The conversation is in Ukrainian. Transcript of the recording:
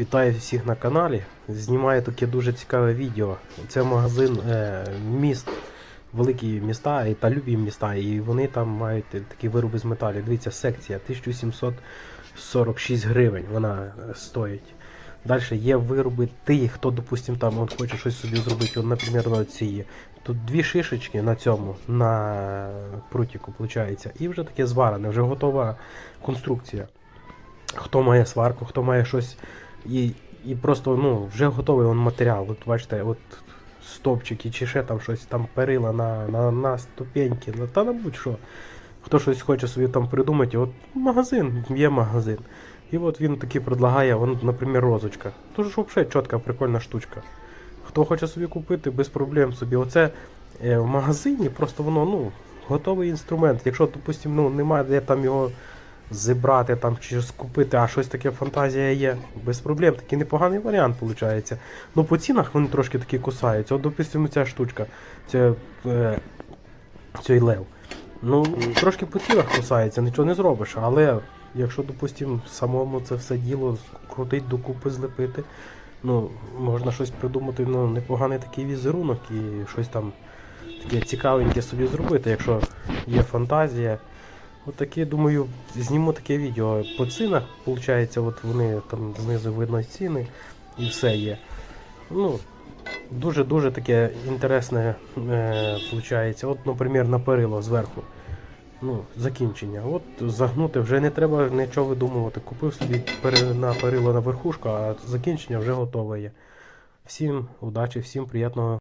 Вітаю всіх на каналі. Знімаю таке дуже цікаве відео. Це магазин е, міст, великі міста та любі міста. І вони там мають такі вироби з металів. Дивіться, секція 1746 гривень вона е, стоїть. Далі є вироби ті, хто, допустим, там от хоче щось собі зробити. От, наприклад, на ці. Тут дві шишечки на цьому, на прутіку, виходить. І вже таке зварене, вже готова конструкція. Хто має сварку, хто має щось. І, і просто ну, вже готовий он матеріал. От бачите, от стовпчики чи ще там щось, там перила на, на, на ступеньки, на, та на будь-що. Хто щось хоче собі там придумати, от магазин, є магазин. І от він такий предлагає, вон, наприклад, розочка. Дуже ж взагалі чітка, прикольна штучка. Хто хоче собі купити, без проблем собі. Оце е, в магазині просто воно ну, готовий інструмент. Якщо, допустимо, ну, немає де там його зібрати там чи скупити, а щось таке фантазія є, без проблем. Такий непоганий варіант виходить. Ну по цінах вони трошки такі кусаються. От, допустимо, ця штучка, це, е, цей лев. Ну, трошки по цінах кусається, нічого не зробиш. Але якщо, допустимо, самому це все діло крутить докупи, злепити, ну, можна щось придумати, ну, непоганий такий візерунок і щось там таке цікавеньке собі зробити, якщо є фантазія. От думаю, зніму таке відео по цінах, виходить, от вони там знизу видно ціни і все є. Ну, дуже-дуже таке інтересне е, виходить. От, наприклад, на перило зверху. Ну, закінчення. От загнути вже не треба нічого видумувати. Купив собі на перило на верхушку, а закінчення вже готове є. Всім удачі, всім приємного